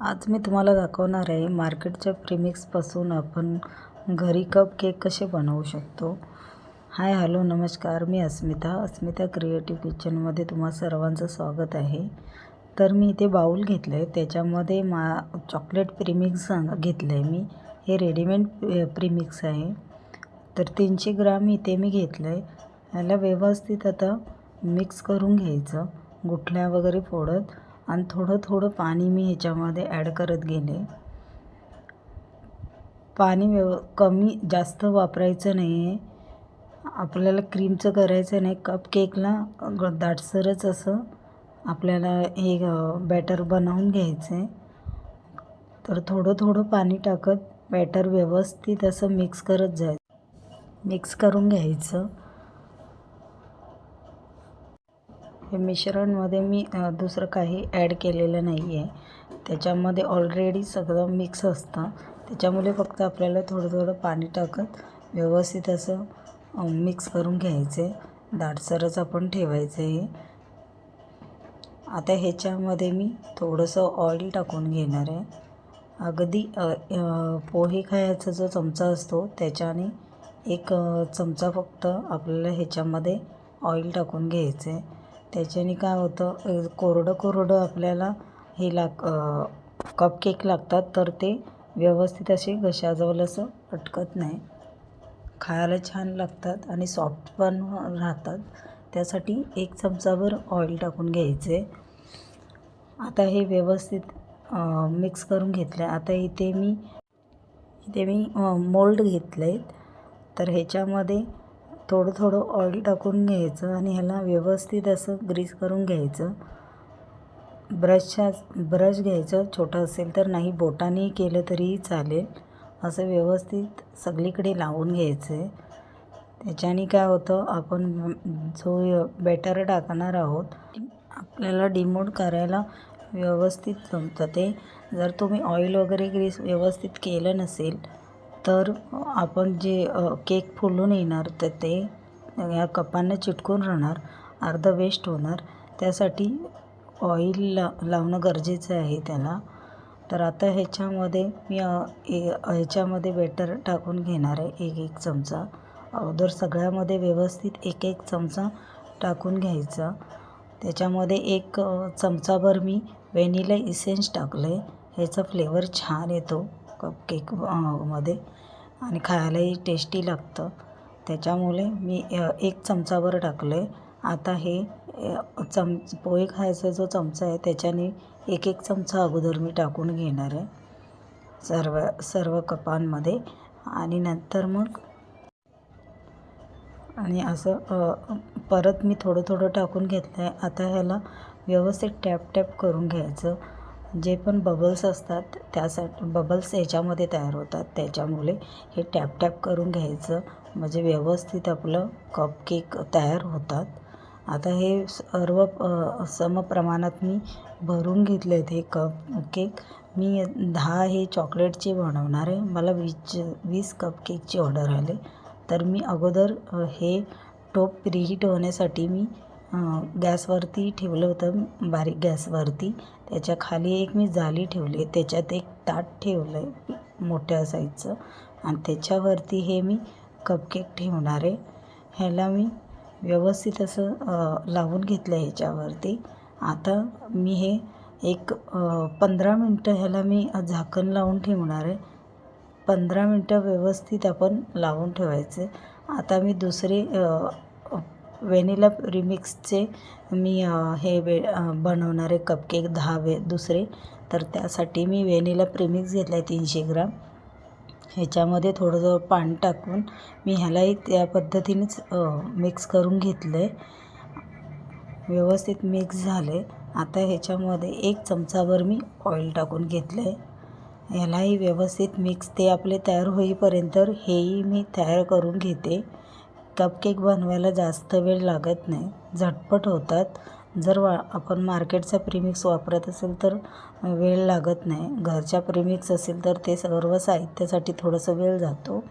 आज मी तुम्हाला दाखवणार आहे मार्केटच्या प्रिमिक्सपासून आपण घरी कप केक कसे बनवू शकतो. हाय हॅलो नमस्कार मी अस्मिता. अस्मिता क्रिएटिव्ह किचनमध्ये तुम्हा सर्वांचं स्वागत आहे. तर मी इथे बाऊल घेतलं आहे त्याच्यामध्ये मा चॉकलेट प्रिमिक्स घेतलं आहे मी. हे रेडीमेड प्रिमिक्स आहे. तर तीनशे ग्राम इथे मी घेतलं आहे ह्याला व्यवस्थित आता मिक्स करून घ्यायचं. गुठल्या वगैरे फोडत आणि थोडं थोडं पाणी मी ह्याच्यामध्ये ॲड करत गेले. पाणी व्यव कमी जास्त वापरायचं नाही आहे आपल्याला क्रीमचं करायचं नाही. कप केकला ग दाटसरच असं आपल्याला हे बॅटर बनवून घ्यायचं आहे. तर थोडं थोडं पाणी टाकत बॅटर व्यवस्थित असं मिक्स करत जायचं. मिक्स करून घ्यायचं. हे मिश्रणमध्ये मी दुसरं काही ॲड केलेलं नाही आहे. त्याच्यामध्ये ऑलरेडी सगळं मिक्स असतं. त्याच्यामुळे फक्त आपल्याला थोडं थोडं पाणी टाकत व्यवस्थित असं मिक्स करून घ्यायचं. आहे दाटसरच आपण ठेवायचं आहे. आता ह्याच्यामध्ये मी थोडंसं ऑइल टाकून घेणार आहे. अगदी पोहे खायचा जो चमचा असतो त्याच्याने एक चमचा फक्त आपल्याला ह्याच्यामध्ये ऑइल टाकून घ्यायचं आहे. त्याच्याने काय होतं कोरडं कोरडं आपल्याला हे लाग कपकेक लागतात तर ते व्यवस्थित असे घशाजवळ असं अटकत नाही. खायला छान लागतात आणि सॉफ्ट पण राहतात. त्यासाठी एक चमचाभर ऑइल टाकून घ्यायचे. आता हे व्यवस्थित मिक्स करून घेतलं आहे आता इथे मी इथे मी मोल्ड घेतले आहेत तर ह्याच्यामध्ये थोडं थोडं ऑइल टाकून घ्यायचं आणि ह्याला व्यवस्थित असं ग्रीस करून घ्यायचं. ब्रशच्या ब्रश घ्यायचं. छोटं असेल तर नाही बोटाने केलं तरीही चालेल. असं व्यवस्थित सगळीकडे लावून घ्यायचं आहे त्याच्याने काय होतं आपण जो बॅटर टाकणार आहोत आपल्याला डिमोट करायला व्यवस्थित जमतं. ते जर तुम्ही ऑइल वगैरे ग्रीस व्यवस्थित केलं नसेल तर आपण जे केक फुलून येणार तर ते या कपांना चिटकून राहणार अर्धं वेस्ट होणार. त्यासाठी ऑइल ला लावणं गरजेचं आहे त्याला. तर आता ह्याच्यामध्ये मी ह्याच्यामध्ये बेटर टाकून घेणार आहे एक एक चमचा. अगोदर सगळ्यामध्ये व्यवस्थित एक एक चमचा टाकून घ्यायचा. त्याच्यामध्ये एक चमचाभर मी व्हॅनिला इसेन्स टाकलं आहे ह्याचा फ्लेवर छान येतो. कपकेकमध्ये. आणि खायलाही टेस्टी लागतं. त्याच्यामुळे मी एक चमचाभर टाकलं आहे आता हे चम पोहे खायचा जो चमचा आहे त्याच्याने एक एक चमचा अगोदर मी टाकून घेणार आहे. सर्व सर्व कपांमध्ये. आणि नंतर मग आणि असं परत मी थोडं थोडं टाकून घेतलं आहे आता ह्याला व्यवस्थित टॅप टॅप करून घ्यायचं. जे पण बबल्स असतात त्यासाठी बबल्स ह्याच्यामध्ये तयार होतात. त्याच्यामुळे हे टॅप टॅप करून घ्यायचं. म्हणजे व्यवस्थित आपलं कप केक तयार होतात. आता हे सर्व समप्रमाणात मी भरून घेतले आहेत हे कप केक मी दहा हे चॉकलेटचे बनवणार आहे. मला वीस वीस कप केकची ऑर्डर आले. तर मी अगोदर हे टोप प्रिहीट होण्यासाठी मी गॅसवरती ठेवलं होतं बारीक गॅसवरती. त्याच्याखाली एक मी जाली ठेवली. आहे त्याच्यात एक ताट ठेवलं आहे मोठ्या साईजचं आणि त्याच्यावरती हे मी कपकेक ठेवणार आहे. ह्याला मी व्यवस्थित असं लावून घेतलं आहे ह्याच्यावरती. आता मी हे एक पंधरा मिनटं ह्याला मी झाकण लावून ठेवणार आहे. पंधरा मिनटं व्यवस्थित आपण लावून ठेवायचे आता मी दुसरे व्हॅनिला रिमिक्सचे मी हे वे बनवणारे कपकेक दहा वे दुसरे. तर त्यासाठी मी व्हॅनिला प्रिमिक्स घेतला आहे तीनशे ग्राम. ह्याच्यामध्ये थोडं थोडं पाणी टाकून मी ह्यालाही त्या पद्धतीनेच मिक्स करून घेतलं आहे व्यवस्थित मिक्स झाले आता ह्याच्यामध्ये एक चमचाभर मी ऑइल टाकून घेतलं आहे ह्यालाही व्यवस्थित मिक्स ते आपले तयार होईपर्यंत हेही मी तयार करून घेते. कपकेक बनवायला जास्त वेळ लागत नाही. झटपट होतात. जर वा आपण मार्केटचा प्रीमिक्स वापरत असेल तर वेळ लागत नाही. घरच्या प्रीमिक्स असेल तर ते सर्व साहित्यासाठी थोडंसं वेळ जातो.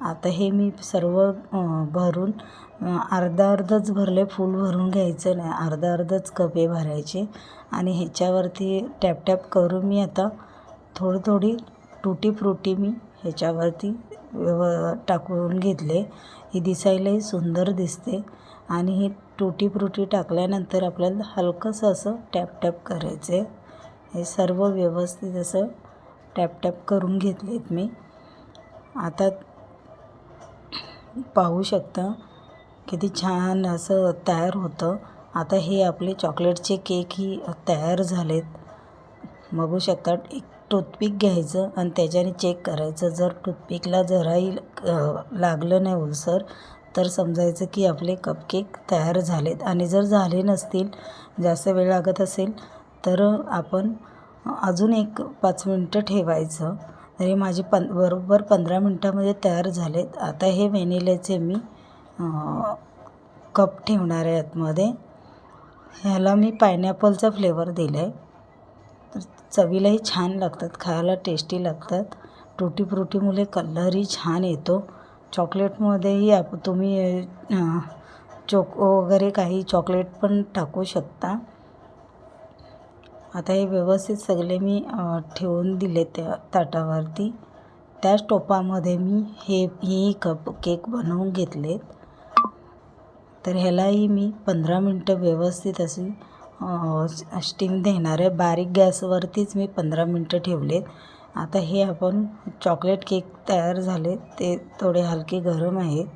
आता हे मी सर्व भरून अर्धा अर्धच भरले फुल भरून घ्यायचं नाही. अर्धा अर्धच कपे भरायचे. आणि ह्याच्यावरती टॅप टॅप करून मी आता थोडी थोडी टुटी फ्रुटी मी ह्याच्यावरती व्यव टाकून घेतले. ही दिसायलाही सुंदर दिसते आणि ही टुटी फ्रुटी टाकल्यानंतर आपल्याला हलकंसं असं टॅप टॅप करायचं आहे. हे सर्व व्यवस्थित असं टॅप टॅप करून घेतलेत मी. आता पाहू शकता किती छान असं तयार होतं. आता हे आपले चॉकलेटचे केक ही तयार झालेत. बघू शकता एक टूथपिक घ्यायचं आणि त्याच्याने चेक करायचं. जर टूथपिकला जराही लागलं नाही उलसर तर समजायचं की आपले कपकेक तयार झालेत. आणि जर झाले नसतील जास्त वेळ लागत असेल तर आपण अजून एक पाच मिनटं ठेवायचं. तरी माझे पं बरोबर पंधरा मिनटामध्ये तयार झालेत. आता हे व्हॅनिल्याचे मी कप ठेवणार आहे आतमध्ये. ह्याला मी पायनॅपलचा फ्लेवर दिला आहे चवीलाही छान लागतात खायला टेस्टी लागतात. टुटी फ्रुटीमुळे कलरही छान येतो. चॉकलेटमध्येही आप तुम्ही चोको वगैरे काही चॉकलेट पण टाकू शकता. आता हे व्यवस्थित सगळे मी ठेवून दिले त्या ताटावरती. त्याच टोपामध्ये मी हे ही कप केक बनवून घेतलेत. तर ह्यालाही मी पंधरा मिनटं व्यवस्थित अशी स्टीम देणार आहे. बारीक गॅसवरतीच मी पंधरा मिनटं ठेवलेत. आता हे आपण चॉकलेट केक तयार झाले. ते थोडे हलके गरम आहेत.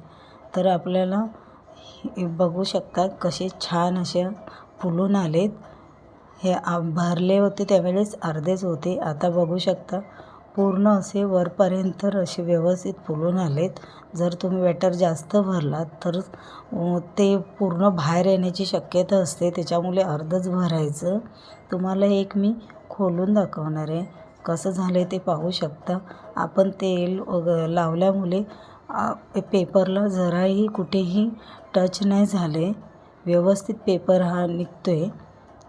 तर आपल्याला हे बघू शकता कसे छान असे फुलून आलेत. हे आ भरले होते त्यावेळेस अर्धेच होते. आता बघू शकता पूर्ण असे वरपर्यंत असे व्यवस्थित फुलून आलेत. जर तुम्ही बॅटर जास्त भरलात तर ते पूर्ण बाहेर येण्याची शक्यता असते. त्याच्यामुळे अर्धच भरायचं. तुम्हाला एक मी खोलून दाखवणार आहे. कसं झालं आहे ते पाहू शकता. आपण तेल लावल्यामुळे पेपरला जराही कुठेही टच नाही झाले. व्यवस्थित पेपर हा निघतो आहे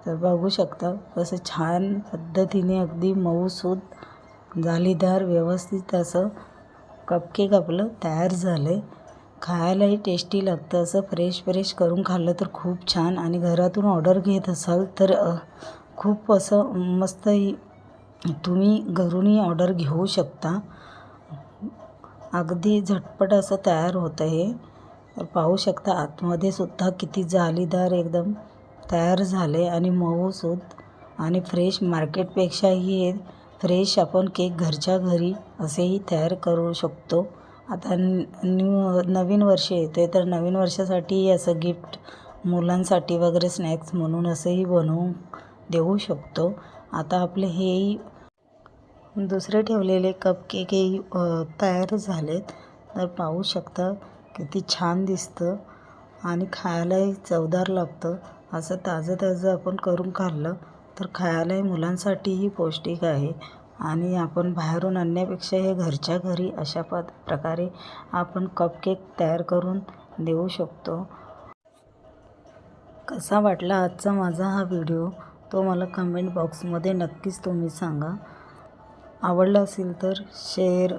तर बघू शकता कसं छान पद्धतीने अगदी मऊसूद जालीदार व्यवस्थित असं कपकेक आपलं तयार झालं आहे खायलाही टेस्टी लागतं. असं फ्रेश फ्रेश करून खाल्लं तर खूप छान. आणि घरातून ऑर्डर घेत असाल तर खूप असं मस्त तुम्ही घरूनही ऑर्डर घेऊ शकता. अगदी झटपट असं तयार होतं हे तर पाहू शकता आतमध्ये सुद्धा किती जालीदार एकदम तयार झाले आणि मऊसूद आणि फ्रेश मार्केटपेक्षाही हे फ्रेश आपण केक घरच्या घरी असेही तयार करू शकतो. आता न्यू नवीन वर्ष येते तर नवीन वर्षासाठी असं गिफ्ट मुलांसाठी वगैरे स्नॅक्स म्हणून असंही बनवून देऊ शकतो. आता आपले हेही दुसरे ठेवलेले कपकेकही केकही तयार झालेत. तर पाहू शकता किती छान दिसतं आणि खायलाही चवदार लागतं. असं ताजं ताजं आपण करून खाल्लं तर खायलाही मुलांसाठीही पौष्टिक आहे. आणि आपण बाहेरून आणण्यापेक्षा हे घरच्या घरी अशा पद प्रकारे आपण कपकेक तयार करून देऊ शकतो. कसा वाटला आजचा माझा हा व्हिडिओ तो मला कमेंट बॉक्समध्ये नक्कीच तुम्ही सांगा. आवडला असेल तर शेअर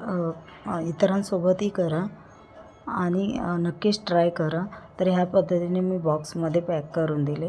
इतरांसोबतही करा. आणि नक्कीच ट्राय करा. तर ह्या पद्धतीने मी बॉक्समध्ये पॅक करून दिले.